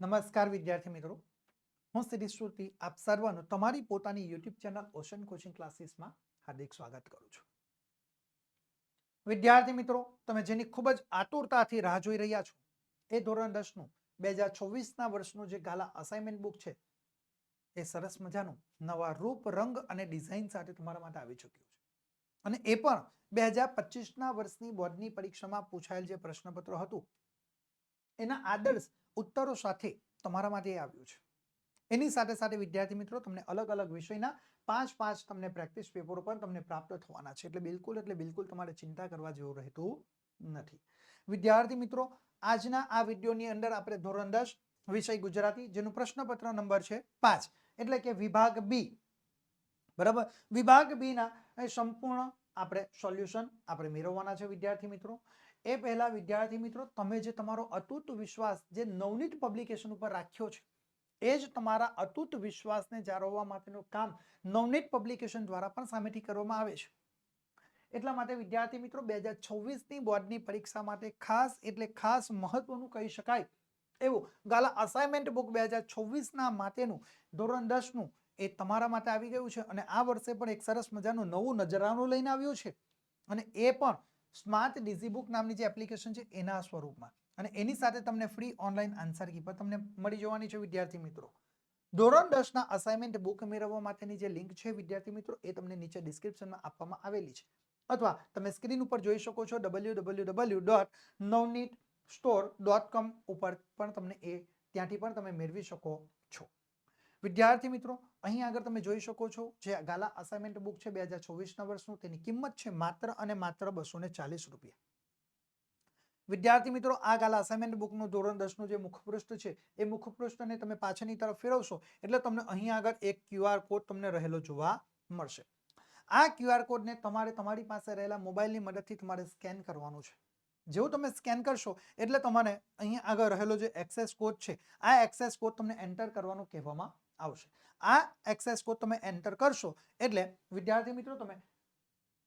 નમસ્કાર વિદ્યાર્થી મિત્રો. હું સિદ્ધિ શ્રુતિ આપ સર્વનું તમારી પોતાની યુટ્યુબ ચેનલ ઓશન કોચિંગ ક્લાસીસમાં હાર્દિક સ્વાગત કરું છું. વિદ્યાર્થી મિત્રો, તમે જેની ખૂબ જ આતુરતાથી રાહ જોઈ રહ્યા છો, એ ધોરણ દસનું, બે હજાર ચોવીસના વર્ષનું જે ગાલા અસાઇનમેન્ટ બુક છે, એ સરસ મજાનું નવા રૂપ, રંગ અને ડિઝાઇન સાથે તમારા માટે આવી ચૂક્યું છે. અને એ પણ બે હજાર પચીસના વર્ષની બોર્ડની પરીક્ષામાં પૂછાયેલ જે પ્રશ્નપત્ર હતું, એના આદર્શ ઉત્તરો સાથે તમારા માટે આવ્યું છે. એની સાથે સાથે વિદ્યાર્થી મિત્રો, તમને અલગ અલગ વિષયના પાંચ પાંચ તમને પ્રેક્ટિસ પેપરો પણ તમને પ્રાપ્ત થવાના છે. એટલે બિલકુલ એટલે બિલકુલ તમારે ચિંતા કરવા જેવું રહેતું નથી. વિદ્યાર્થી મિત્રો, આજના આ વિડીયોની અંદર આપણે ધોરણ દસ વિષય ગુજરાતી, જેનું પ્રશ્નપત્ર નંબર છે પાંચ. એટલે કે વિભાગ બી. બરાબર? વિભાગ બી ના એ સંપૂર્ણ આપણે સોલ્યુશન આપણે મેળવવાના છે વિદ્યાર્થી મિત્રો. એ પહેલા વિદ્યાર્થી મિત્રો, તમે જે તમારો અતૂટ વિશ્વાસ જે નવનીત પબ્લિકેશન ઉપર રાખ્યો છે, એ જ તમારા અતૂટ વિશ્વાસને જાળવવા માટેનું કામ નવનીત પબ્લિકેશન દ્વારા પણ સામેથી કરવામાં આવે છે. એટલા માટે વિદ્યાર્થી મિત્રો, બે હજાર છવ્વીસની બોર્ડની પરીક્ષા માટે ખાસ એટલે ખાસ મહત્વનું કહી શકાય એવું ગાલા અસાઇનમેન્ટ બુક બે હજાર છવ્વીસના માટેનું, ધોરણ દસનું, એ તમારા માટે આવી ગયું છે. અને આ વર્ષે પણ એક સરસ મજાનું નવું નજરાનું લઈને આવ્યું છે. અને એ પણ સ્માર્ટ ડીઝી બુક નામની જે એપ્લિકેશન છે એના સ્વરૂપમાં. અને એની સાથે તમને ફ્રી ઓનલાઈન આન્સર કી પર તમને મળી જવાની છે વિદ્યાર્થી મિત્રો. ધોરણ દસના અસાઇનમેન્ટ બુક મેળવવા માટેની જે લિંક છે વિદ્યાર્થી મિત્રો, એ તમને નીચે ડિસ્ક્રિપ્શનમાં આપવામાં આવેલી છે. અથવા તમે સ્ક્રીન ઉપર જોઈ શકો છો W W W dot Navneet store dot com ઉપર પણ તમને એ ત્યાંથી પણ તમે મેળવી શકો છો. વિદ્યાર્થી મિત્રો, અહીં આગળ તમે જોઈ શકો છો જે ગાલા અસાઇનમેન્ટ બુક છે બે હજાર ચોવીસના વર્ષનું, તેની કિંમત છે માત્ર અને માત્ર બસો ચાલીસ રૂપિયા. વિદ્યાર્થી મિત્રો, આ ગાલા અસાઇનમેન્ટ બુકનું ધોરણ દસનું જે મુખપૃષ્ઠ છે, એ મુખપૃષ્ઠને તમે પાછળની તરફ ફેરવશો, એટલે તમને અહીં આગળ એક ક્યુઆર કોડ તમને રહેલો જોવા મળશે. આ ક્યુઆર કોડને તમારે તમારી પાસે રહેલા મોબાઈલની મદદથી તમારે સ્કેન કરવાનું છે. જેવું તમે સ્કેન કરશો, એટલે તમારે અહીં આગળ રહેલો જે એક્સેસ કોડ છે, આ એક્સેસ કોડ તમને એન્ટર કરવાનું કહેવામાં આવશે. આ એક્સેસ કોડ તમે એન્ટર કરશો, એટલે વિદ્યાર્થી મિત્રો તમે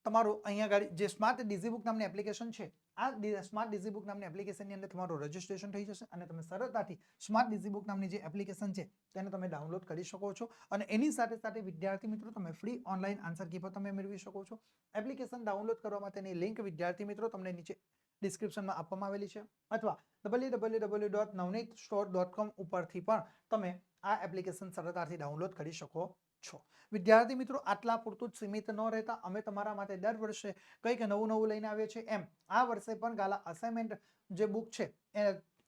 તમારું અહીંયા આગળ જે સ્માર્ટ ડિઝીબુક નામની એપ્લિકેશન છે, આ સ્માર્ટ ડિઝીબુક નામની એપ્લિકેશનની અંદર તમારું રજિસ્ટ્રેશન થઈ જશે અને તમે સરળતાથી સ્માર્ટ ડિઝીબુક નામની જે એપ્લિકેશન છે, તેને તમે ડાઉનલોડ કરી શકો છો. અને એની સાથે સાથે વિદ્યાર્થી મિત્રો તમે ફ્રી ઓનલાઈન આન્સર કી પણ તમે મેળવી શકો છો. એપ્લિકેશન ડાઉનલોડ કરવા માટેની લિંક વિદ્યાર્થી મિત્રો તમને નીચે ડિસ્ક્રિપ્શનમાં આપવામાં આવેલી છે. અથવા W W W dot Navneet store dot com ઉપરથી પણ તમે આ એપ્લિકેશન સરળતાથી ડાઉનલોડ કરી શકો છો. વિદ્યાર્થી મિત્રો, આટલા પૂરતું જ સીમિત ન રહેતા અમે તમારા માટે દર વર્ષે કંઈક નવું નવું લઈને આવીએ છીએ. એમ, આ વર્ષે પણ ગાલા અસાઇનમેન્ટ જે બુક છે, એ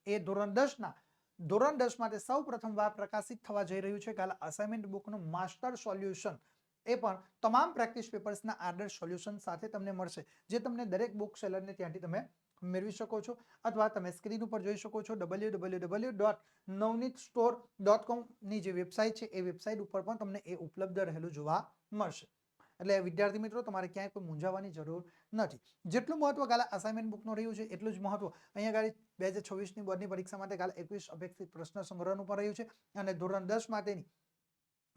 એ ધોરણ દસના, ધોરણ દસ માટે સૌ પ્રથમવાર પ્રકાશિત થવા જઈ રહ્યું છે ગાલા અસાઇનમેન્ટ બુકનું માસ્ટર સોલ્યુશન એ પણ તમામ પ્રેક્ટિસ પેપર્સના આર્ડર સોલ્યુશન સાથે તમને મળશે, જે તમને દરેક બુક સેલરને ત્યાંથી તમે મેળવી શકો છો અથવા તમે સ્ક્રીન ઉપર જોઈ શકો છો W W W dot Navneet store dot કોમની જે વેબસાઇટ છે, એ વેબસાઇટ ઉપર પણ તમને એ ઉપલબ્ધ રહેલું જોવા મળશે. એટલે વિદ્યાર્થી મિત્રો, તમારે ક્યાંય કોઈ મૂંઝાવાની જરૂર નથી. જેટલું મહત્વ કાલે અસાઇનમેન્ટ બુકનું રહ્યું છે, એટલું જ મહત્વ. અહીંયા ગાડી બે હજાર છવ્વીસની બોર્ડની પરીક્ષા માટે કાલે એકવીસ અપેક્ષિત પ્રશ્ન સંગ્રહનું પણ રહ્યું છે અને ધોરણ દસ માટેની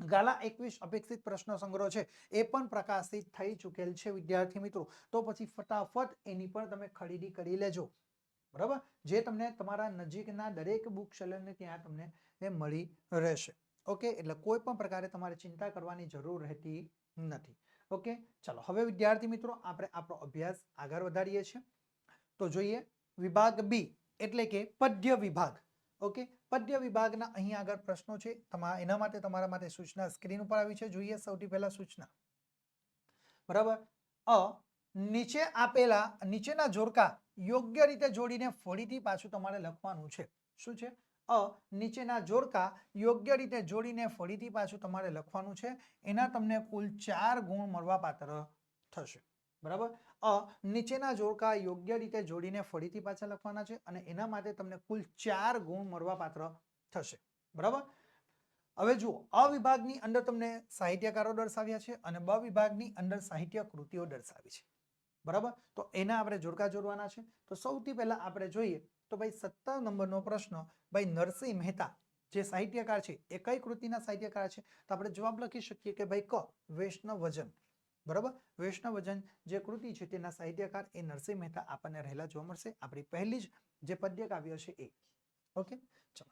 ગાલા એકવીસ અપેક્ષિત પ્રશ્ન સંગ્રહ છે. એ પણ પ્રકાશિત થઈ ચૂકેલ છે, વિદ્યાર્થી મિત્રો. તો પછી ફટાફટ એની પણ તમે ખરીદી કરી લેજો. બરાબર? જે તમને તમારા નજીકના દરેક બુક સેલરને ત્યાં તમને એ મળી રહેશે. ઓકે? એટલે કોઈ પણ પ્રકારે તમારે ચિંતા કરવાની જરૂર રહેતી નથી. ઓકે? ચાલો, હવે વિદ્યાર્થી મિત્રો, આપણે આપણો અભ્યાસ આગળ વધારીએ છીએ. તો જોઈએ વિભાગ બી, એટલે કે પદ્ય વિભાગ. ઓકે? પદ્ય વિભાગના અહીં આગળ પ્રશ્નો છે. તમારા એના માટે તમારા માટે સૂચના સ્ક્રીન ઉપર આવી છે. જોઈએ સૌથી પહેલા સૂચના. બરાબર? અ, નીચે આપેલા, નીચેના જોડકા યોગ્ય રીતે જોડીને ફરીથી પાછું તમારે લખવાનું છે. શું છે? અ, નીચેના જોડકા યોગ્ય રીતે જોડીને ફરીથી પાછું તમારે લખવાનું છે. એના તમને કુલ ચાર ગુણ મળવા પાત્ર થશે. બરાબર? અ, નીચેના જોડકા યોગ્ય રીતે જોડીને ફરીથી પાછા લખવાના છે અને એના માટે તમને કુલ ચાર ગુણ મળવા પાત્ર થશે. બરાબર? હવે જુઓ, અ વિભાગની અંદર તમને સાહિત્યકારો દર્શાવ્યા છે અને બ વિભાગની અંદર સાહિત્ય કૃતિઓ દર્શાવી છે. બરાબર? તો એના આપણે જોડકા જોડવાના છે. તો સૌથી પહેલા આપણે જોઈએ તો ભાઈ સત્તર નંબરનો પ્રશ્ન, ભાઈ નરસિંહ મહેતા જે સાહિત્યકાર છે, એ કઈ કૃતિના સાહિત્યકાર છે? તો આપણે જવાબ લખી શકીએ કે ભાઈ ક, વૈષ્ણવ વજન. બરાબર? વૈષ્ણવજન જે કૃતિ છે તેના સાહિત્યકાર એ નરસિંહ મહેતા આપણને રહેલા જોવા મળશે. આપણી પહેલી જ જે પદ્ય કાવ્ય છે એ. ઓકે? ચલો.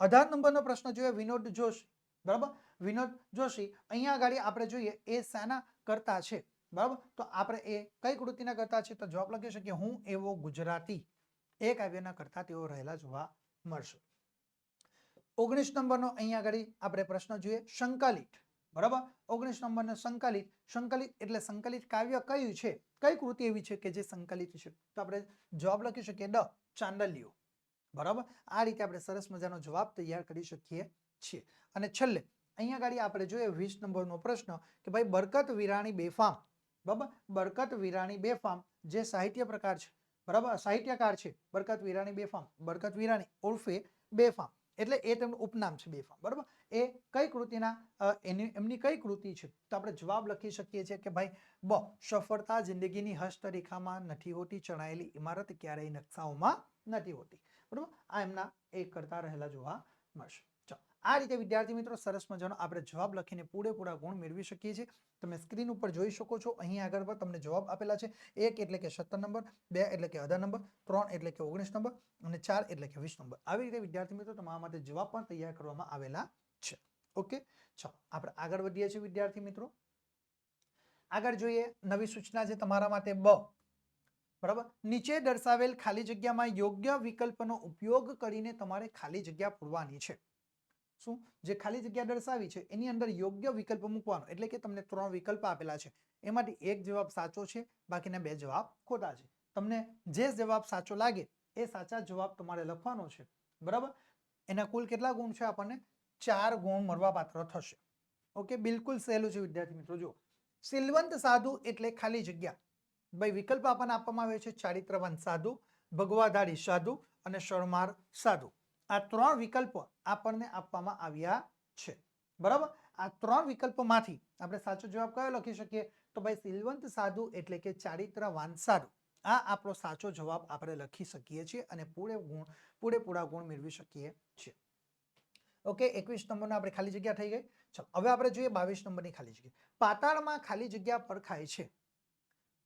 અઢાર નંબરનો પ્રશ્ન જોઈએ વિનોદ જોશી. બરાબર? વિનોદ જોશી, અહીંયા આગળ આપણે જોઈએ એ શાના કરતા છે. બરાબર? તો આપણે એ કઈ કૃતિના કરતા છે? તો જવાબ લખી શકીએ હું એવો ગુજરાતી. એ કાવ્યના કરતા તેઓ રહેલા જોવા મળશે. ઓગણીસ નંબરનો અહીંયા આગળ આપણે પ્રશ્ન જોઈએ સંકલિત બરાબર? ઓગણીસ નંબરને સંકલિત. સંકલિત એટલે સંકલિત કાવ્ય કયું છે? કઈ કૃતિ એવી છે કે જે સંકલિત છે? તો આપણે જવાબ લખી શકીએ ડ, ચાંદલિયો. બરાબર? આ રીતે આપણે સરસ મજાનો જવાબ તૈયાર કરી શકીએ છીએ. અને છેલ્લે, અહીંયા ગાડી આપણે જોઈએ વીસ નંબરનો પ્રશ્ન કે ભાઈ બરકત વિરાણી બેફામ. બરાબર? બરકત વિરાણી બેફામ જે સાહિત્ય પ્રકાર છે. બરાબર? સાહિત્યકાર છે. બરકત વિરાણી બેફામ. બરકત વિરાણી ઉર્ફે બેફામ. એટલે એ તેમનું ઉપનામ છે બેફામ બરાબર? એ કઈ કૃતિના એની, એમની કઈ કૃતિ છે? તો આપણે જવાબ લખી શકીએ છીએ કે ભાઈ, બ, સફળતા જિંદગીની હસ્તરેખામાં નથી હોતી ચણાયેલી ઇમારત ક્યારેય નકશાઓમાં નથી હોતી, બરાબર? આ એમના એક કરતા રહેલા જોવા મળશે. આ રીતે, વિદ્યાર્થી મિત્રો, સરસ મજાનો આપણે જવાબ લખીને પૂરેપૂરા ગુણ મેળવી શકીએ છીએ. તમે સ્ક્રીન ઉપર જોઈ શકો છો, અહીં આગળ પર તમને જવાબ આપેલા છે. એક એટલે કે સત્તર નંબર, બે એટલે કે અઢાર નંબર, ત્રણ એટલે કે ઓગણીસ નંબર અને ચાર એટલે કે વીસ નંબર. આવી રીતે, વિદ્યાર્થી મિત્રો, તમારા માટે જવાબ પણ તૈયાર કરવામાં આવેલા છે. ઓકે? ચાલો, આપણે આગળ વધીએ છીએ, વિદ્યાર્થી મિત્રો. આગળ જોઈએ, નવી સૂચના છે તમારા માટે બ. બરાબર? નીચે દર્શાવેલ ખાલી જગ્યામાં યોગ્ય વિકલ્પનો ઉપયોગ કરીને તમારે ખાલી જગ્યા પૂરવાની છે. શું? જે ખાલી જગ્યા દર્શાવી છે, એની અંદર યોગ્ય વિકલ્પ મૂકવાનો. એટલે કે તમને ત્રણ વિકલ્પ આપેલા છે. એમાંથી એક જવાબ સાચો છે, બાકીના બે જવાબ ખોટા છે. તમને જે જવાબ સાચો લાગે, એ સાચા જવાબ તમારે લખવાનો છે. બરાબર? એના કુલ કેટલા ગુણ છે આપણને? ચાર ગુણ મળવાપાત્ર થશે. ઓકે? બિલકુલ સહેલું છે, વિદ્યાર્થી મિત્રો. જો સિલવંત સાધુ એટલે ખાલી જગ્યા. ભાઈ, વિકલ્પ આપણને આપવામાં આવે છે ચારિત્રવાન સાધુ, ભગવાધારી સાધુ અને શરમાર સાધુ. આ ત્રણ વિકલ્પો આપણને આપવામાં આવ્યા છે. બરાબર? આ ત્રણ વિકલ્પોમાંથી આપણે સાચો જવાબ કયો લખી શકીએ? તો ભાઈ સિલવંત સાધુ એટલે કે ચારિત્ર સાધુ. આ આપણો સાચો જવાબ આપણે લખી શકીએ છીએ અને પૂરે ગુણ, પૂરેપૂરા ગુણ મેળવી શકીએ છીએ. ઓકે, એકવીસ નંબરના આપણે ખાલી જગ્યા થઈ ગઈ. ચલો, હવે આપણે જોઈએ બાવીસ નંબરની ખાલી જગ્યા. પાતાળમાં ખાલી જગ્યા પર ખાય છે.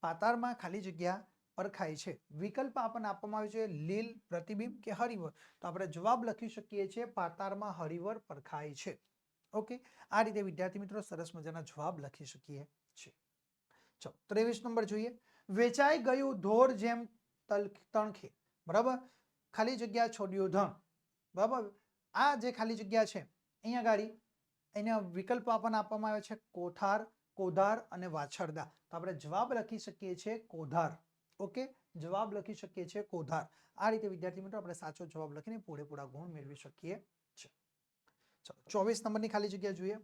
પાતાળમાં ખાલી જગ્યા પરખાય છે. વિકલ્પ આપણને આપવામાં આવે છે લીલ, પ્રતિબિંબ કે હરિવર. તો આપણે જવાબ લખી શકીએ છીએ પાતાળમાં હરિવર પરખાય છે. ઓકે? આ રીતે વિદ્યાર્થી મિત્રો સરસ મજાના જવાબ લખી શકીએ છીએ. ચલો, ત્રેવીસ નંબર જોઈએ. વેચાઈ ગયું ધોર જેમ તણખે. બરાબર? ખાલી જગ્યા છોડ્યું ધણ. બરાબર? આ જે ખાલી જગ્યા છે, અહીંયા ગાડી. એના વિકલ્પ આપણને આપવામાં આવે છે કોઠાર, કોધાર અને વાછરદા. તો આપણે જવાબ લખી શકીએ છીએ કોધાર. ઓકે, જવાબ લખી શકીએ છીએ કોધાર. આ રીતે વિદ્યાર્થી મિત્રો આપણે સાચો જવાબ લખીને પૂરેપૂરા ગુણ મેળવી શકીએ છીએ. ચલો, ચોવીસ નંબરની ખાલી જગ્યા જોઈએ.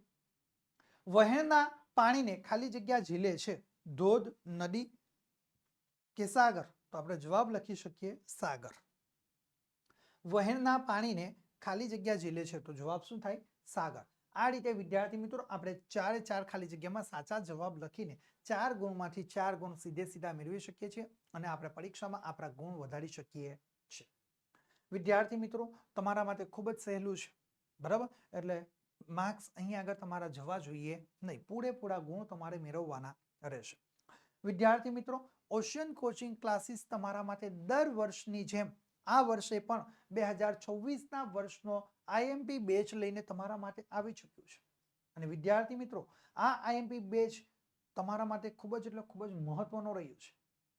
વહેણના પાણીને ખાલી જગ્યા ઝીલે છે ધોધ, નદી, કે સાગર? તો આપણે જવાબ લખી શકીએ સાગર. વહેણના પાણીને ખાલી જગ્યા ઝીલે છે તો જવાબ શું થાય? સાગર. આ રીતે વિદ્યાર્થી મિત્રો આપણે ચારે ચાર ખાલી જગ્યામાં સાચા જવાબ લખીને ચાર ગુણમાંથી ચાર ગુણ સીધે સીધા મેળવી શકીએ છીએ અને આપણે પરીક્ષામાં આપણા ગુણ વધારી શકીએ છીએ. વિદ્યાર્થી મિત્રો, તમારા માટે ખૂબ જ સહેલું છે, બરાબર? એટલે માર્ક્સ અહીં આગળ તમારા જવા જોઈએ નહીં, પૂરેપૂરા ગુણ તમારે મેળવવાના રહેશે. વિદ્યાર્થી મિત્રો, ઓશિયન કોચિંગ ક્લાસીસ તમારા માટે દર વર્ષની જેમ, આ વર્ષે પણ બે હજાર છવ્વીસના વર્ષનો આઈએમપી બેચ લઈને તમારા માટે આવી ચૂક્યું છે. અને વિદ્યાર્થી મિત્રો, આ આઈએમપી બેચ તમારા માટે ખૂબ જ એટલે ખૂબ જ મહત્વનો રહ્યું છે.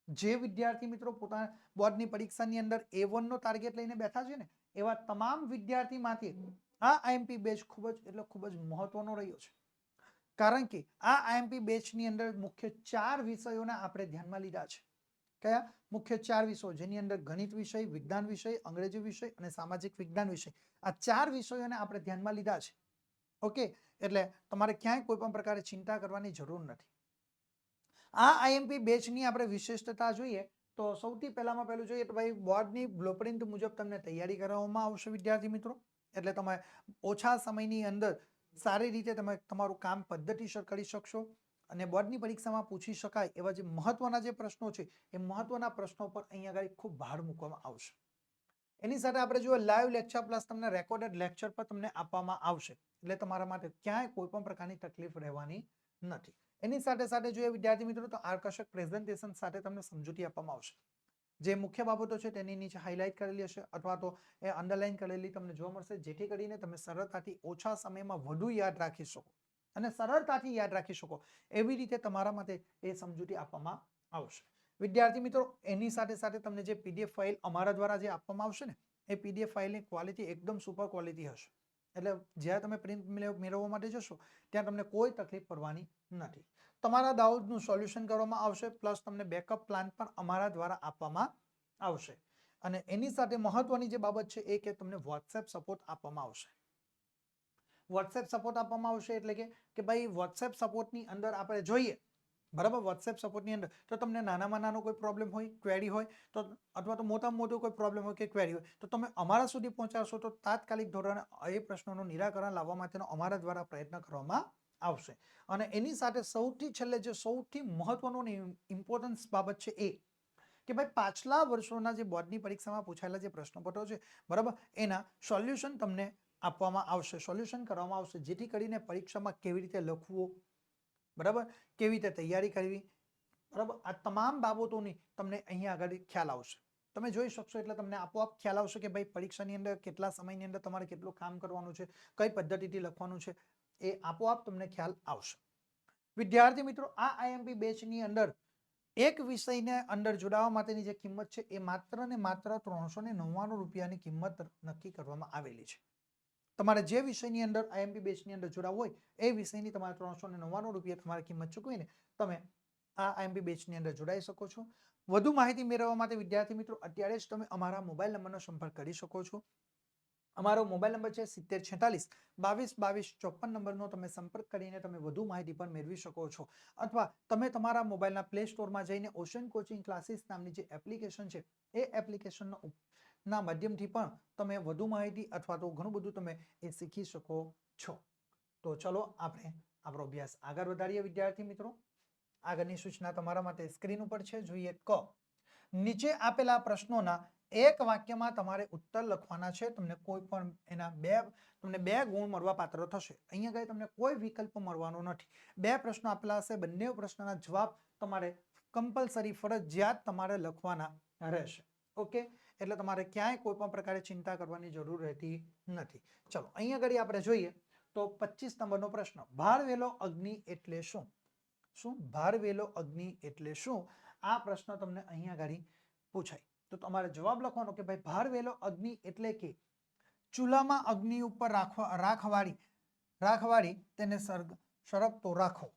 જે વિદ્યાર્થી મિત્રો પોતાના બોર્ડની પરીક્ષાની અંદર એ વનનો ટાર્ગેટ લઈને બેઠા છે ને, એવા તમામ વિદ્યાર્થીમાંથી આ આઈએમપી બેચ ખૂબ જ એટલે ખૂબ જ મહત્વનો રહ્યો છે. કારણ કે આ આઈએમપી બેચની અંદર મુખ્ય ચાર વિષયોને આપણે ધ્યાનમાં લીધા છે. કયા? મુખ્ય ચાર વિષયો, જેની અંદર ગણિત વિષય, વિજ્ઞાન વિષય, અંગ્રેજી વિષય અને સામાજિક વિજ્ઞાન વિષય. આ ચાર વિષયોને આપણે ધ્યાનમાં લીધા છે. ઓકે? એટલે તમારે ક્યાંય કોઈ પણ પ્રકારે ચિંતા કરવાની જરૂર નથી. આ આઈએમપી બેચની આપણે વિશિષ્ટતા જોઈએ તો સૌથી પહેલામાં પહેલું જોઈએ તો ભાઈ, બોર્ડની બ્લોપ્રિન્ટ મુજબ તમને તૈયારી કરાવવામાં આવશે, વિદ્યાર્થી મિત્રો. એટલે તમે ઓછા સમયની અંદર સારી રીતે તમે તમારું કામ પદ્ધતિસર કરી શકશો. અને બોર્ડની પરીક્ષામાં પૂછી શકાય એવા જે મહત્વના જે પ્રશ્નો છે, એ મહત્વના પ્રશ્નો પર અહીંયા આગળ ખૂબ ભાર મૂકવામાં આવશે. એની સાથે આપણે જો લાઈવ લેક્ચર પ્લસ તમને રેકોર્ડેડ લેક્ચર પર તમને આપવામાં આવશે. એટલે તમારા માટે ક્યાંય કોઈ પણ પ્રકારની તકલીફ રહેવાની નથી. એની સાથે સાથે જોઈએ, વિદ્યાર્થી મિત્રો, તો આકર્ષક પ્રેઝન્ટેશન સાથે તમને સમજૂતી આપવામાં આવશે. જે મુખ્ય બાબતો છે, તેની નીચે હાઇલાઇટ કરેલી હશે અથવા તો એ અંડરલાઇન કરેલી તમને જોવા મળશે, જેથી કરીને તમે સરળતાથી ઓછા સમયમાં વધુ યાદ રાખી શકો. અને સરળતાથી યાદ રાખી શકો. એવી રીતે તમારા માટે એ સમજૂતી આપવામાં આવશે. વિદ્યાર્થી મિત્રો, એની સાથે સાથે તમને જે પીડીએફ ફાઇલ અમારા દ્વારા જે આપવામાં આવશે ને, એ પીડીએફ ફાઇલની ક્વોલિટી એકદમ સુપર ક્વોલિટી હશે. એટલે જ્યારે તમે પ્રિન્ટ મેળવવા માટે જશો, ત્યાં તમને કોઈ તકલીફ પડવાની નથી. તમારા દાઉદનું સોલ્યુશન કરવામાં આવશે, પ્લસ તમને બેકઅપ પ્લાન પણ અમારા દ્વારા આપવામાં આવશે. અને એની સાથે મહત્વની જે બાબત છે એ કે તમને વોટ્સએપ સપોર્ટ આપવામાં આવશે. વોટ્સએપ સપોર્ટ આપવામાં આવશે એટલે કે કે ભાઈ વોટ્સએપ સપોર્ટની અંદર આપણે જોઈએ, બરાબર? વોટ્સએપ સપોર્ટની અંદર, તો તમને નાનામાં નાનો કોઈ પ્રોબ્લેમ હોય ક્વેરી હોય, તો અથવા તો મોટામાં મોટો કોઈ પ્રોબ્લેમ હોય કે ક્વેરી હોય, તો તમે અમારા સુધી પહોંચાડશો, તો તાત્કાલિક ધોરણે એ પ્રશ્નોનું નિરાકરણ લાવવા માટેનો અમારા દ્વારા પ્રયત્ન કરવામાં આવશે. અને એની સાથે સૌથી છેલ્લે જે સૌથી મહત્વનું ઇમ્પોર્ટન્સ બાબત છે એ, કે ભાઈ પાછલા વર્ષોના જે બોર્ડની પરીક્ષામાં પૂછાયેલા જે પ્રશ્નપત્રો છે, બરાબર? એના સોલ્યુશન તમને આપવામાં આવશે, સોલ્યુશન કરવામાં આવશે, જેથી કરીને પરીક્ષામાં કેવી રીતે લખવું, બરાબર? કેવી રીતે તૈયારી કરવી, બરાબર? આ તમામ બાબતોની તમને અહીંયા આગળ ખ્યાલ આવશે. તમે જોઈ શકશો, એટલે તમને આપોઆપ ખ્યાલ આવશે કે ભાઈ પરીક્ષાની અંદર કેટલા સમયની અંદર તમારે કેટલું કામ કરવાનું છે, કઈ પદ્ધતિથી લખવાનું છે, એ આપોઆપ તમને ખ્યાલ આવશે. વિદ્યાર્થી મિત્રો, આ આઈએમપી બેચની અંદર એક વિષયને અંદર જોડાવા માટેની જે કિંમત છે, એ માત્ર ને માત્ર ત્રણસો નવ્વાણું રૂપિયાની કિંમત નક્કી કરવામાં આવેલી છે. તમારે જે વિષયની અંદર આઈએમપી બેચની અંદર જોડાવું હોય, એ વિષયની તમારે ત્રણસો ને નવ્વાણું રૂપિયા તમારે કિંમત ચૂકવીને તમે આ આઈએમપી બેચની અંદર જોડાઈ શકો છો. વધુ માહિતી મેળવવા માટે વિદ્યાર્થી મિત્રો, અત્યારે જ તમે અમારા મોબાઈલ નંબરનો સંપર્ક કરી શકો છો. અમારો મોબાઈલ નંબર છે સિત્તેર છેતાલીસ, બાવીસ બાવીસ, ચોપન નંબરનો તમે સંપર્ક કરીને તમે વધુ માહિતી પણ મેળવી શકો છો. અથવા તમે તમારા મોબાઈલના પ્લે સ્ટોરમાં જઈને ઓશન કોચિંગ ક્લાસીસ નામની જે એપ્લિકેશન છે, એ એપ્લિકેશનનો ના માધ્યમથી પણ તમે વધુ માહિતી અથવા તો ઘણું બધું તમે એ શીખી શકો છો. તો ચલો આપણે આપણો અભ્યાસ આગળ વધારીએ, વિદ્યાર્થી મિત્રો. આગળની સૂચના તમારા માટે સ્ક્રીન ઉપર છે. જોઈએ ક. નીચે આપેલા પ્રશ્નોના એક વાક્યમાં તમારે ઉત્તર લખવાના છે. તમને કોઈ પણ એના બે, તમને બે ગુણ મળવા પાત્ર થશે. અહીંયા ગઈ તમને કોઈ વિકલ્પ મળવાનો નથી. બે પ્રશ્નો આપેલા હશે. બંને પ્રશ્નના જવાબ તમારે કમ્પલસરી ફરજિયાત તમારે લખવાના રહેશે. ઓકે? એટલે તમારે ક્યાંય કોઈ પણ પ્રકારે ચિંતા કરવાની જરૂર રહેતી નથી. ચલો અહીંયા આગળ આપણે જોઈએ તો પચીસ નંબરનો પ્રશ્ન ભારવેલો અગ્નિ એટલે શું? શું ભારવેલો અગ્નિ એટલે શું? આ પ્રશ્ન તમને અહીંયા આગળ પૂછાય. તો તમારે જવાબ લખવાનો કે ભાઈ ભારવેલો અગ્નિ એટલે કે ચૂલામાં અગ્નિ ઉપર રાખવા, રાખવાળી રાખવાળી તેને સર્ગ સળગતો રાખો.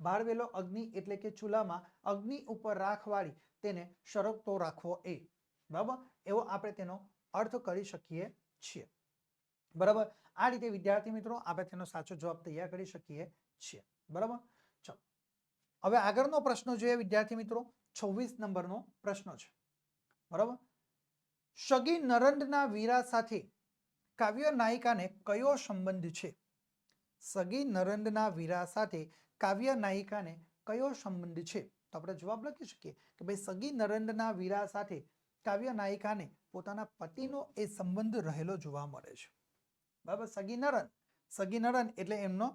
ભારવેલો અગ્નિ એટલે કે ચૂલામાં અગ્નિ ઉપર રાખવાળી તેને સળગતો રાખવો એ. બરાબર? એવો આપણે તેનો અર્થ કરી શકીએ છીએ. બરાબર? આ રીતે વિદ્યાર્થી મિત્રો, આપણે તેનો સાચો જવાબ તૈયાર કરી શકીએ છીએ. બરાબર? ચલો. હવે આગળનો પ્રશ્ન જોઈએ વિદ્યાર્થી મિત્રો. છવ્વીસ નંબરનો પ્રશ્ન છે. બરાબર? સગી નરંદના વીરા સાથે કાવ્ય નાયિકાને કયો સંબંધ છે? સગી નરંદના વીરા સાથે કાવ્ય નાયિકાને કયો સંબંધ છે? તો આપણે જવાબ લખી શકીએ કે ભાઈ સગી નરંદના વીરા સાથે કાવ્ય નાયિકાને પોતાના પતિનો એ સંબંધ રહેલો જોવા મળે છે. બરાબર? સગી નરન સગી નરન એટલે એમનો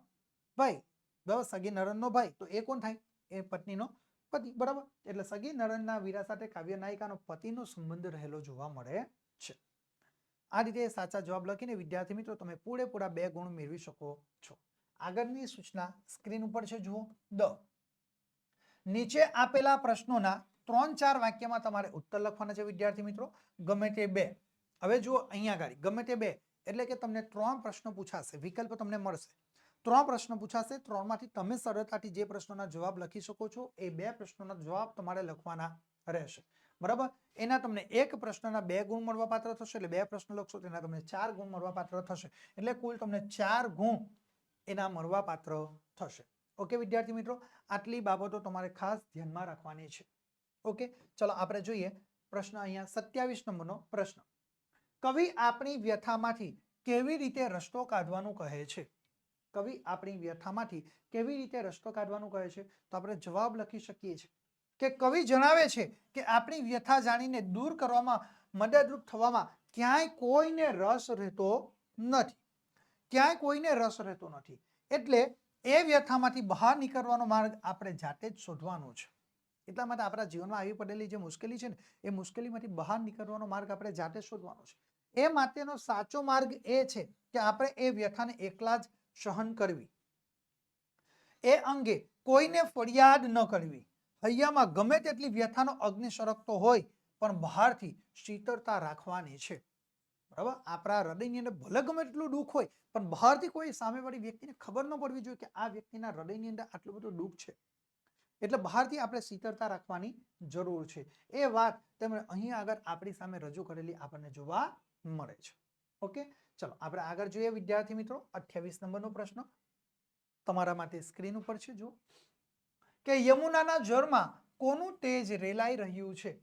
ભાઈ. બરાબર? સગી નરનનો ભાઈ. તો એ કોણ થાય? એ પત્નીનો પતિ. બરાબર? એટલે સગી નરનના વીરા સાથે કાવ્ય નાયિકાનો પતિનો સંબંધ રહેલો જોવા મળે છે. આ રીતે સાચા જવાબ લખીને વિદ્યાર્થી મિત્રો, તમે પૂરેપૂરા બે ગુણ મેળવી શકો છો. આગળની સૂચના સ્ક્રીન ઉપર છે. જુઓ. દ. નીચે આપેલા પ્રશ્નોના ત્રણ ચાર વાક્યમાં તમારે ઉત્તર લખવાના છે, વિદ્યાર્થી મિત્રો. ગમે તે બે. હવે જુઓ અહીંયા આગળ. ગમે તે બે. એટલે કે તમને ત્રણ પ્રશ્નો પૂછાશે. વિકલ્પ તમને મળશે. ત્રણ પ્રશ્નો પૂછાશે. ત્રણમાંથી તમે સરળતાથી જે પ્રશ્નોના જવાબ લખી શકો છો, એ બે પ્રશ્નોના જવાબ તમારે લખવાના રહેશે. બરાબર? એના તમને એક પ્રશ્નના બે ગુણ મળવા પાત્ર થશે. એટલે બે પ્રશ્ન લખશો તેના તમને ચાર ગુણ મળવા પાત્ર થશે. એટલે કુલ તમને ચાર ગુણ એના મળવા પાત્ર થશે. ઓકે, વિદ્યાર્થી મિત્રો? આટલી બાબતો તમારે ખાસ ધ્યાનમાં રાખવાની છે. ઓકે? ચલો, આપણે જોઈએ પ્રશ્ન અહીંયા સત્યાવીસ નંબરનો પ્રશ્ન. કવિ આપણી વ્યથામાંથી કેવી રીતે રસ્તો કાઢવાનું કહે છે? કવિ આપણી વ્યથામાંથી કેવી રીતે રસ્તો કાઢવાનું કહે છે? તો આપણે જવાબ લખી શકીએ છીએ કે કવિ જણાવે છે કે આપણી વ્યથા જાણીને દૂર કરવામાં મદદરૂપ થવામાં ક્યાંય કોઈને રસ રહેતો નથી. ક્યાંય કોઈને રસ રહેતો નથી. એટલે એ વ્યથામાંથી બહાર નીકળવાનો માર્ગ આપણે જાતે જ શોધવાનો છે. એટલા માટે આપણા જીવનમાં આવી પડેલી જે મુશ્કેલી છે ને, એ મુશ્કેલીમાંથી બહાર નીકળવાનો માર્ગ આપણે જાતે શોધવાનો છે. એ માટેનો સાચો માર્ગ એ છે કે આપણે એ વ્યથાને એકલા જ સહન કરવી. એ અંગે કોઈને ફરિયાદ ન કરવી. હૈયામાં ગમે તેટલી વ્યથાનો અગ્નિ સરકતો હોય, પણ બહારથી શીતળતા રાખવાની છે. બરાબર? આપણા હૃદયની અંદર ભલે ગમે એટલું દુઃખ હોય, પણ બહારથી કોઈ સામેવાળી વ્યક્તિને ખબર ન પડવી જોઈએ કે આ વ્યક્તિના હૃદયની અંદર આટલું બધું દુઃખ છે. એટલે બહારથી આપણે શીતળતા રાખવાની જરૂર છે. એ વાત તેમણે અહીં આગળ આપણી સામે રજૂ કરેલી આપણને જોવા મળે છે. ઓકે? ચલો, આપણે આગળ જોઈએ વિદ્યાર્થી મિત્રો, અઠ્યાવીસ નંબરનો પ્રશ્ન. તમારા માટે સ્ક્રીન ઉપર છે જો કે યમુનાના જળમાં કોનું તેજ રેલાઈ રહ્યું છે?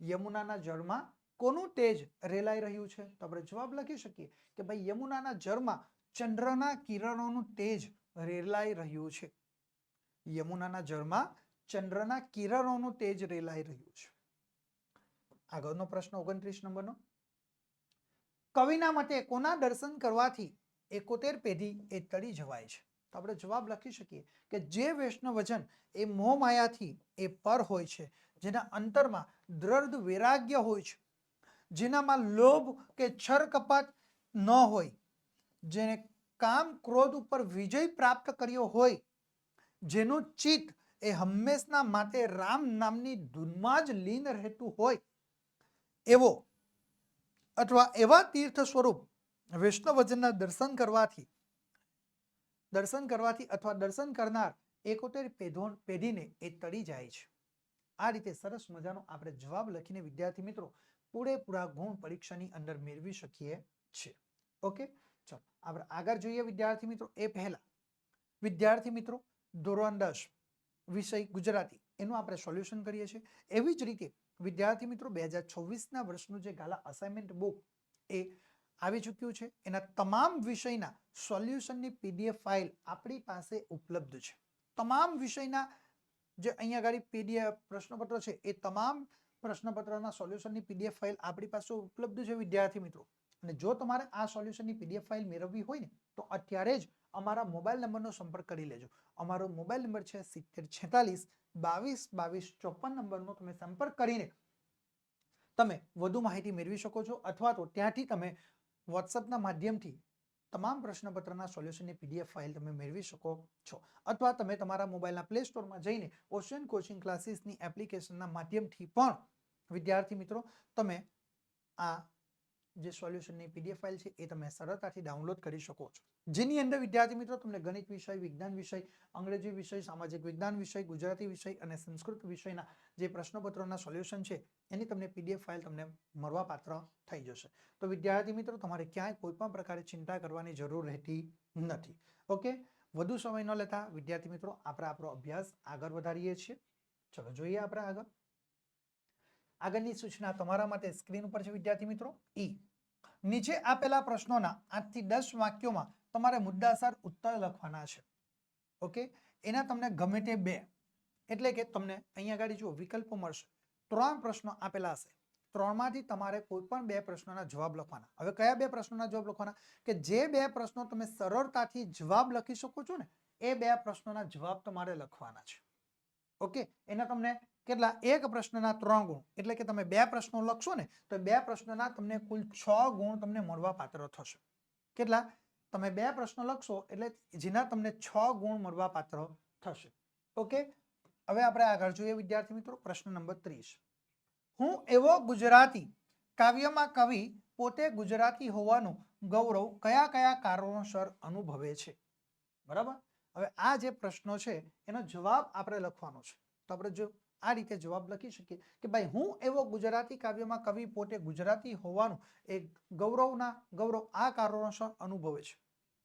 યમુનાના જળમાં કોનું તેજ રેલાઈ રહ્યું છે? તો આપણે જવાબ લખી શકીએ કે ભાઈ યમુનાના જળમાં ચંદ્રના કિરણોનું તેજ રેલાઈ રહ્યું છે. યમુનાના જળમાં ચંદ્રના કિરણોનું તેજ રેલાઈ રહ્યું છે. આગળનો પ્રશ્ન ઓગણત્રીસ નંબરનો. કવિના મતે કોના દર્શન કરવાથી એકોતેર પેઢી એ તળી જવાય છે? તો આપણે જવાબ લખી શકીએ કે જે વૈષ્ણવ વજન એ મોહ માયાથી એ પર હોય છે, જેના અંતરમાં દ્રઢ વૈરાગ્ય હોય છે, જેનામાં લોભ કે છર કપાત ન હોય જેને કામ ક્રોધ ઉપર વિજય પ્રાપ્ત કર્યો હોય જેનું ચિત્ત એ હંમેશના માટે રામ નામની ધૂનમાં જ લીન રહેતું હોય. એવો અથવા એવા તીર્થ સ્વરૂપ વૈષ્ણવજનના દર્શન કરવાથી દર્શન કરવાથી અથવા દર્શન કરનાર એકોતેર પેઢો, પેઢીને એ તળી જાય છે. આ રીતે સરસ મજાનો આપણે જવાબ લખીને વિદ્યાર્થી મિત્રો પૂરેપૂરા ગુણ પરીક્ષાની અંદર મેળવી શકીએ છીએ ઓકે? ચલો, આપણે આગળ જોઈએ વિદ્યાર્થી મિત્રો. એ પહેલા, વિદ્યાર્થી મિત્રો ધોરણ દસ, વિષય ગુજરાતી, એનું આપણે સોલ્યુશન કરીએ છીએ. એવી જ રીતે વિદ્યાર્થી મિત્રો બે હજાર છવ્વીસના વર્ષનું જે ગાલા અસાઇનમેન્ટ બુક એ આવી ચૂક્યું છે. એના તમામ વિષયના સોલ્યુશનની પીડીએફ ફાઇલ આપણી પાસે ઉપલબ્ધ છે. તમામ વિષયના જે અહીંયા આગળ પીડીએફ પ્રશ્નપત્ર છે, એ તમામ પ્રશ્નપત્રના સોલ્યુશનની પીડીએફ ફાઇલ આપણી પાસે ઉપલબ્ધ છે વિદ્યાર્થી મિત્રો. અને જો તમારે આ સોલ્યુશનની પીડીએફ ફાઇલ મેળવવી હોય ને, તો અત્યારે જ અમારા મોબાઈલ નંબરનો સંપર્ક કરી લેજો. અમારો મોબાઈલ નંબર છે સિત્તેર છેતાલીસ, બાવીસ બાવીસ, ચોપન નંબરનો તમે સંપર્ક કરીને તમે વધુ માહિતી મેળવી શકો છો, અથવા તો ત્યાંથી તમે વોટ્સઅપના માધ્યમથી તમામ પ્રશ્નપત્રના સોલ્યુશનની પીડીએફ ફાઇલ તમે મેળવી શકો છો. અથવા તમે તમારા મોબાઈલના પ્લે સ્ટોરમાં જઈને ઓશિયન કોચિંગ ક્લાસીસની એપ્લિકેશનના માધ્યમથી પણ વિદ્યાર્થી મિત્રો, તમે આ જે સોલ્યુશનની પીડીએફ ફાઇલ છે, એ તમે સરળતાથી ડાઉનલોડ કરી શકો છો. જેની અંદર વિદ્યાર્થી મિત્રો, તમને ગણિત વિષય, વિજ્ઞાન વિષય, અંગ્રેજી વિષય, સામાજિક વિજ્ઞાન વિષય, ગુજરાતી વિષય અને સંસ્કૃત વિષયના જે પ્રશ્નપત્રોના સોલ્યુશન છે, એની તમને પીડીએફ ફાઇલ તમને મળવાપાત્ર થઈ જશે. તો વિદ્યાર્થી મિત્રો, તમારે ક્યાંય કોઈ પણ પ્રકારે ચિંતા કરવાની જરૂર રહેતી નથી. ઓકે? વધુ સમય ન લેતા વિદ્યાર્થી મિત્રો, આપણે આપણો અભ્યાસ આગળ વધારીએ છીએ. ચલો જોઈએ આપણે આગળ. આગળની સૂચના તમારા માટે સ્ક્રીન ઉપર છે, વિદ્યાર્થી મિત્રો. ઈ. નીચે આપેલા પ્રશ્નોના આઠથી દસ વાક્યોમાં તમારે મુદ્દાસર ઉત્તર લખવાના છે. ઓકે? એના તમને ગમે તે બે. એટલે કે તમને અહીંયા આગળ જુઓ, વિકલ્પો મળશે. ત્રણ પ્રશ્નો આપેલા હશે. ત્રણમાંથી તમારે કોઈ પણ બે પ્રશ્નોના જવાબ લખવાના. હવે કયા બે પ્રશ્નોના જવાબ લખવાના? કે જે બે પ્રશ્નો તમે સરળતાથી જવાબ લખી શકો છો ને, એ બે પ્રશ્નોના જવાબ તમારે લખવાના છે. ઓકે? એના તમને કેટલા? એક પ્રશ્નના ત્રણ ગુણ. એટલે કે તમે બે પ્રશ્નો લખશો ને, તો બે પ્રશ્નના તમને કુલ છ ગુણ તમને મળવા પાત્ર થશે. કેટલા? તમે બે પ્રશ્નો લખશો એટલે જેના તમને છ ગુણ મળવા પાત્ર થશે. ઓકે? હવે આપણે આગળ જોઈએ વિદ્યાર્થી મિત્રો, પ્રશ્ન નંબર ત્રીસ. હું એવો ગુજરાતી કાવ્યમાં કવિ પોતે ગુજરાતી હોવાનું ગૌરવ કયા કયા કારણોસર અનુભવે છે? બરાબર? હવે આ જે પ્રશ્નો છે, એનો જવાબ આપણે લખવાનો છે. તો આપણે જો આ રીતે જવાબ લખી શકીએ કે ભાઈ હું એવો ગુજરાતી કાવ્યમાં કવિ પોતે ગુજરાતી હોવાનું એ ગૌરવના, ગૌરવ આ કારણોસર અનુભવે છે.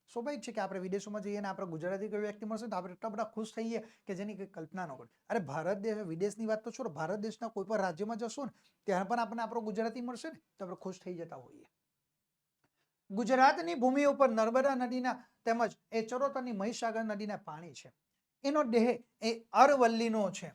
સ્વાભાવિક છે કે આપણે વિદેશોમાં જઈએ ને આપણે ગુજરાતી કોઈ વ્યક્તિ મળશે તો આપણે એટલા બધા ખુશ થઈએ કે જેની કંઈ કલ્પના ન કરી અરે ભારત દેશ, વિદેશની વાત તો છોડો, ભારત દેશના કોઈ પણ રાજ્યમાં જશો ને, ત્યાં પણ આપણને આપણો ગુજરાતી મળશે ને, તો આપણે ખુશ થઈ જતા હોઈએ. ગુજરાતની ભૂમિ ઉપર નર્મદા નદીના તેમજ એ ચરોતરની મહીસાગર નદીના પાણી છે. એનો દેહ એ અરવલ્લીનો છે.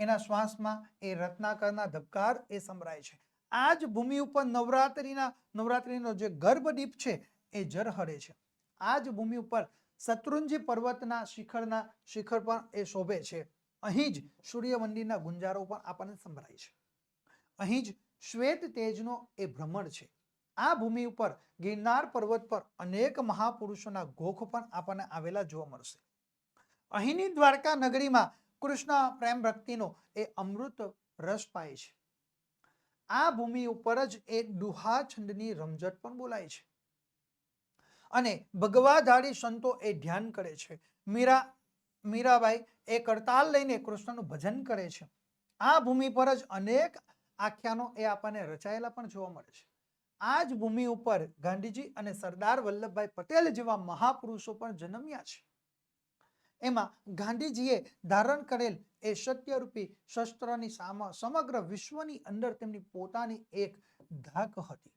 એના શ્વાસમાં એ રત્નાકરના ધબકાર એ સંભળાય છે. આ જ ભૂમિ ઉપર નવરાત્રિના, નવરાત્રિનો જે ગર્ભદીપ છે એ જરહરે છે. આ જ ભૂમિ ઉપર શત્રુંજી પર્વતના શિખરના, શિખર પણ એ શોભે છે. અહીં જ સૂર્ય મંદિરના ગુંજારો પણ આપણને સંભળાય છે. અહીં જ શ્વેત તેજનો એ ભ્રમણ છે. આ ભૂમિ ઉપર ગિરનાર પર્વત પર અનેક મહાપુરુષોના ગોખ પણ આપણને આવેલા જોવા મળશે. અહીંની દ્વારકા નગરીમાં કૃષ્ણ પ્રેમ ભક્તિનો એ અમૃત રસ પાય છે. આ ભૂમિ ઉપર જ એ દુહા છંદની રમઝટ પણ બોલાય છે. અને ભગવાધારી સંતો એ ધ્યાન કરે છે. મીરા, મીરાબાઈ એ કરતાલ લઈને કૃષ્ણનું ભજન કરે છે. આ ભૂમિ પર જ અનેક આખ્યાનો એ આપણને રચાયેલા પણ જોવા મળે છે. આ જ ભૂમિ ઉપર ગાંધીજી અને સરદાર વલ્લભભાઈ પટેલ જેવા મહાપુરુષો પણ જન્મ્યા છે. એમાં ગાંધીજીએ ધારણ કરેલ એ સત્યરૂપી શસ્ત્રની સામા, સમગ્ર વિશ્વની અંદર તેમની પોતાની એક ધાક હતી.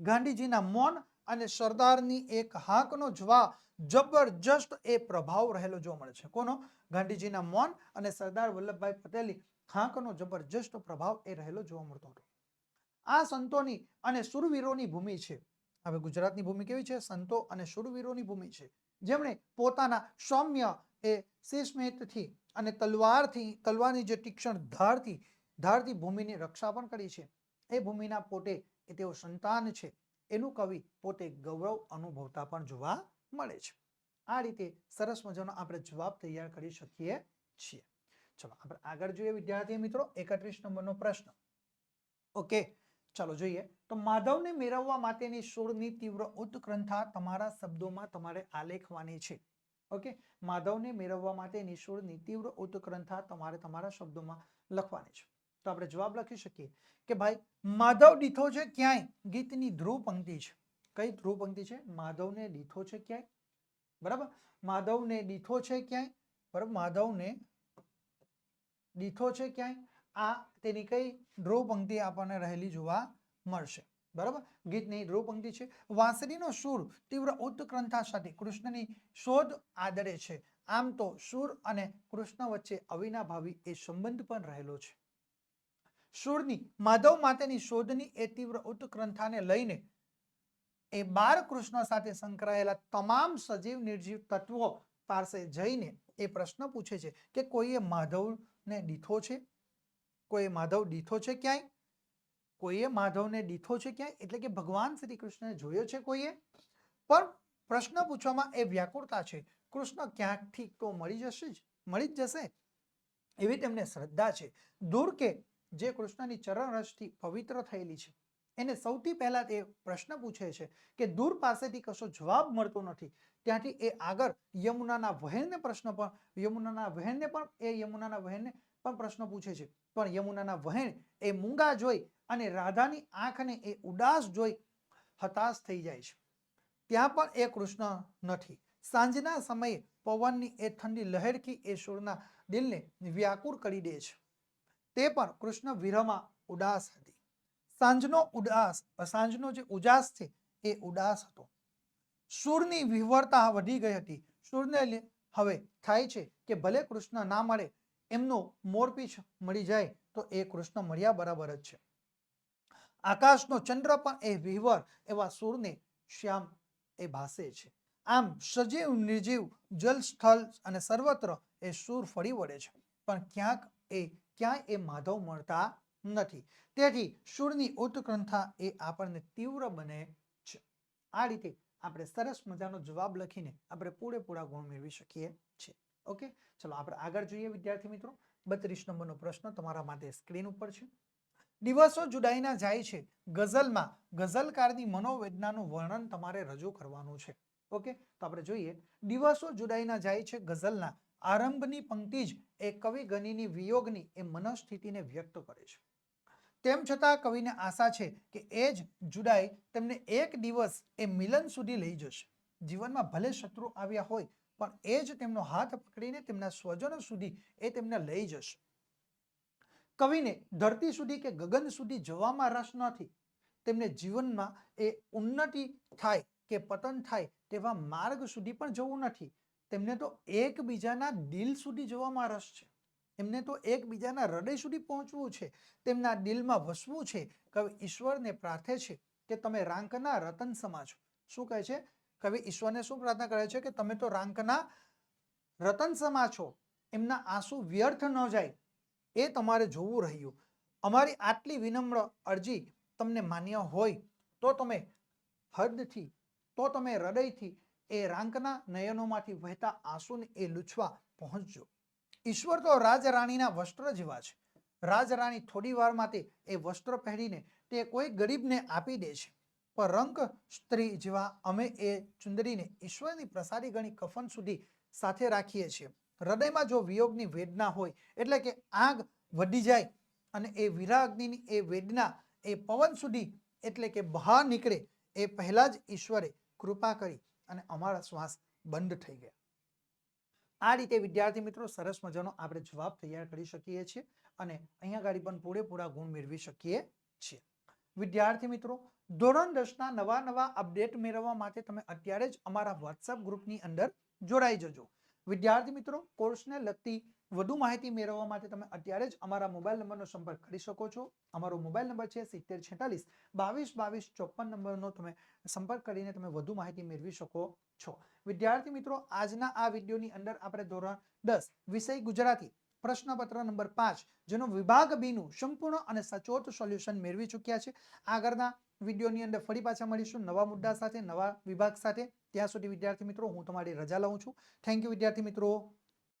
ગાંધીજીના મૌન અને સરદારની એક હાકનો જવા જબરજસ્ત એ પ્રભાવ રહેલો જોવા મળે છે. કોનો? ગાંધીજીના મૌન અને સરદાર વલ્લભભાઈ પટેલની હાંકનો જબરજસ્ત પ્રભાવ એ રહેલો જોવા મળતો હતો. આ સંતોની અને સુરવીરોની ભૂમિ છે. હવે ગુજરાતની ભૂમિ કેવી છે? સંતો અને સુરવીરોની ભૂમિ છે. જેમણે પોતાના સૌમ્ય એ શીશમેતથી અને તલવારથી, તલવારની જે તીક્ષ્ણ ધારથી ધારથી ભૂમિની રક્ષા પણ કરી છે. એ ભૂમિના પોતે એ તેઓ સંતાન છે. એનું કવિ પોતે ગૌરવ અનુભવતા પણ જોવા મળે છે. આ રીતે સરસ મજાનો આપણે જવાબ તૈયાર કરી શકીએ છીએ. ચલો, આપણે આગળ જોઈએ વિદ્યાર્થી મિત્રો, એકત્રીસ નંબરનો પ્રશ્ન. ઓકે ચાલો જોઈએ. તો માધવને મેળવવા માટેની સુરની તીવ્ર ઉત્કંઠા તમારા શબ્દોમાં તમારે આલેખવાની છે. ઓકે? માધવને મેળવવા માટેની સુરની તીવ્ર ઉત્કંઠા તમારે તમારા શબ્દોમાં લખવાની છે. તો આપણે જવાબ લખી શકીએ કે ભાઈ, માધવ દીઠો છે ક્યાંય? ગીતની ધ્રુવ પંક્તિ છે. કઈ ધ્રુવ પંક્તિ છે? માધવને દીઠો છે ક્યાંય? બરાબર? માધવને દીઠો છે ક્યાંય? બરાબર? માધવને દીઠો છે ક્યાંય? આ તેની કઈ ધ્રુવ પંક્તિ આપણને રહેલી જોવા મળશે. બરાબર? ગીતની ધ્રુવ પંક્તિ છે. વાંસળીનો સૂર તીવ્ર ઉત્ક્રંથા સાથે કૃષ્ણની શોધ આદરે છે. આમ તો સૂર અને કૃષ્ણ વચ્ચે અવિનાભાવી એ સંબંધ પણ રહેલો છે. સૂરની માધવ માટેની શોધની એ તીવ્ર ઉત્ક્રંથાને લઈને એ બાર કૃષ્ણ સાથે સંકળાયેલા તમામ સજીવ નિર્જીવ તત્વો પાસે જઈને એ પ્રશ્ન પૂછે છે કે કોઈએ માધવને દીઠો છે? કોઈ માધવ દીઠો છે ક્યાંય? કોઈએ માધવને દીઠો છે ક્યાંય? એટલે કે ભગવાન શ્રી કૃષ્ણને જોયો છે કોઈએ? પણ પ્રશ્ન પૂછવામાં એ વ્યાકુળતા છે. કૃષ્ણ ક્યાંકથી તો મળી જશે જ, મળી જ જશે એવી તેમને શ્રદ્ધા છે. દૂર કે જે કૃષ્ણની ચરણ રસથી પવિત્ર થયેલી છે. એને સૌથી પહેલા તે પ્રશ્ન પૂછે છે કે દૂર પાસેથી કશો જવાબ મળતો નથી. ત્યાંથી એ આગળ યમુનાના વહેણને પ્રશ્ન પણ, યમુનાના વહેણને પણ, એ યમુનાના વહેણને પણ પ્રશ્ન પૂછે છે. પણ યમુનાના વહેણ એ મૂંગા જોઈ અને રાધાની આંખને એ ઉદાસ જોઈ હતાશ થઈ જાય છે. ત્યાં પણ એ કૃષ્ણ નથી. સાંજના સમયે પવનની એ ઠંડી લહેરથી એ સુરના દિલને વ્યાકુળ કરી દે છે. તે પણ કૃષ્ણ વિરહમાં ઉદાસ હતી. સાંજનો ઉદાસ, સાંજનો જે ઉજાસ છે એ ઉદાસ હતો. સૂરની વિહવળતા વધી ગઈ હતી. સૂરને હવે થાય છે કે ભલે કૃષ્ણ ના મળે એમનો મોરપીછ મળી જાય તો એ કૃષ્ણ મળ્યા બરાબર જ છે. આકાશનો ચંદ્ર પણ એ વિહવર એવા સૂરને શ્યામ એ ભાસે છે. આમ સજીવ, નિર્જીવ જલ સ્થળ અને સર્વત્ર એ સૂર ફરી વળે છે. પણ ક્યાંક એ, ક્યાંય એ માધવ મળતા નથી. તેથી સૂરની ઉત્કંઠા એ આપણને તીવ્ર બને છે. આ રીતે આપણે સરસ મજાનો જવાબ લખીને આપણે પૂરેપૂરા ગુણ મેળવી શકીએ. ઓકે? ચલો, આપણે આગળ જોઈએ વિદ્યાર્થી મિત્રો. બત્રીસ નંબરનો પ્રશ્ન તમારા માટે સ્ક્રીન ઉપર છે. દિવસો જુદાઈના જાય છે. ગઝલમાં, ગઝલકારની મનોવેદનાનું વર્ણન તમારે રજૂ કરવાનું છે. ઓકે? તો આપણે જોઈએ. દિવસો જુદાઈના જાય છે ગઝલના. આરંભની પંક્તિ જ એ કવિ ગનીની વિયોગની એ મનસ્થિતિને વ્યક્ત કરે છે. તેમ છતાં કવિને આશા છે કે એ જ જુદાઈ તેમને એક દિવસ એ મિલન સુધી લઈ જશે. જીવનમાં ભલે શત્રુ આવ્યા હોય પણ એ જ તેમનો હાથ પકડીને તેમના સ્વજનો સુધી એ તેમને લઈ જશે. કવિને ધરતી સુધી કે ગગન સુધી જવામાં રસ નથી. તેમને જીવનમાં એ ઉન્નતિ થાય કે પતન થાય તેવા માર્ગ સુધી પણ જવું નથી. તેમને તો એકબીજાના દિલ સુધી જવામાં રસ છે. એમને તો એકબીજાના હૃદય સુધી પહોંચવું છે. તેમના દિલમાં વસવું છે. કવિ ઈશ્વરને પ્રાર્થે છે કે તમે રાંકના રતન સમા છો. શું કહે છે? કવિ ઈશ્વરને શું પ્રાર્થના કરે છે કે તમે તો રાંકના રતન સમા છો, એમના આંસુ વ્યર્થ ન જાય, એ તમારે જોવું રહ્યું. અમારી આટલી વિનમ્ર અરજી તમને માન્ય હોય તો તમે હદથી, તો તમે હૃદયથી એ રાંકના નયનોમાંથી વહેતા આંસુને એ લૂછવા પહોંચજો. ઈશ્વર તો રાજરાણીના વસ્ત્ર જેવા છે. રાજરાણી થોડી વાર માટે એ વસ્ત્ર પહેરીને તે કોઈ ગરીબને આપી દે છે. પણ રંક સ્ત્રી જેવા અમે એ ચુંદડીને ઈશ્વરની પ્રસારી ગણી કફન સુધી સાથે રાખીએ છીએ. હૃદયમાં જો વિયોગની વેદના હોય, એટલે કે આગ વધી જાય અને એ વિરાગ્નિની એ વેદના એ પવન સુધી એટલે કે બહાર નીકળે, એ પહેલા જ ઈશ્વરે કૃપા કરી અને અમારા શ્વાસ બંધ થઈ ગયા. આ રીતે વિદ્યાર્થી મિત્રો સરસ મજાનો આપણે જવાબ તૈયાર કરી શકીએ છીએ અને અહીંયા ગાડી પણ પૂરેપૂરા ગુણ મેળવી શકીએ છીએ. વિદ્યાર્થી મિત્રો, ધોરણ દસના નવા નવા અપડેટ મેળવવા માટે તમે અત્યારે જ અમારા વોટ્સઅપ ગ્રુપની અંદર જોડાઈ જજો. વિદ્યાર્થી મિત્રો, કોર્સને લગતી વધુ માહિતી મેળવવા માટે તમે અત્યારે જ અમારા મોબાઈલ નંબરનો સંપર્ક કરી શકો છો. અમારો મોબાઈલ નંબર છે સિત્તેર છેતાલીસ, બાવીસ બાવીસ, ચોપન નંબરનો તમે સંપર્ક કરીને તમે વધુ માહિતી મેળવી શકો છો. વિદ્યાર્થી મિત્રો, આજના આ વિડીયોની અંદર આપણે ધોરણ દસ વિષય ગુજરાતી પ્રશ્નપત્ર નંબર પાંચ, જેનો વિભાગ બીનું સંપૂર્ણ અને સચોટ સોલ્યુશન મેળવી ચૂક્યા છે. આગળના વિડીયોની અંદર ફરી પાછા મળીશું નવા મુદ્દા સાથે, નવા વિભાગ સાથે. ત્યાં સુધી વિદ્યાર્થી મિત્રો, હું તમારી રજા લઉં છું. થેન્ક યુ વિદ્યાર્થી મિત્રો.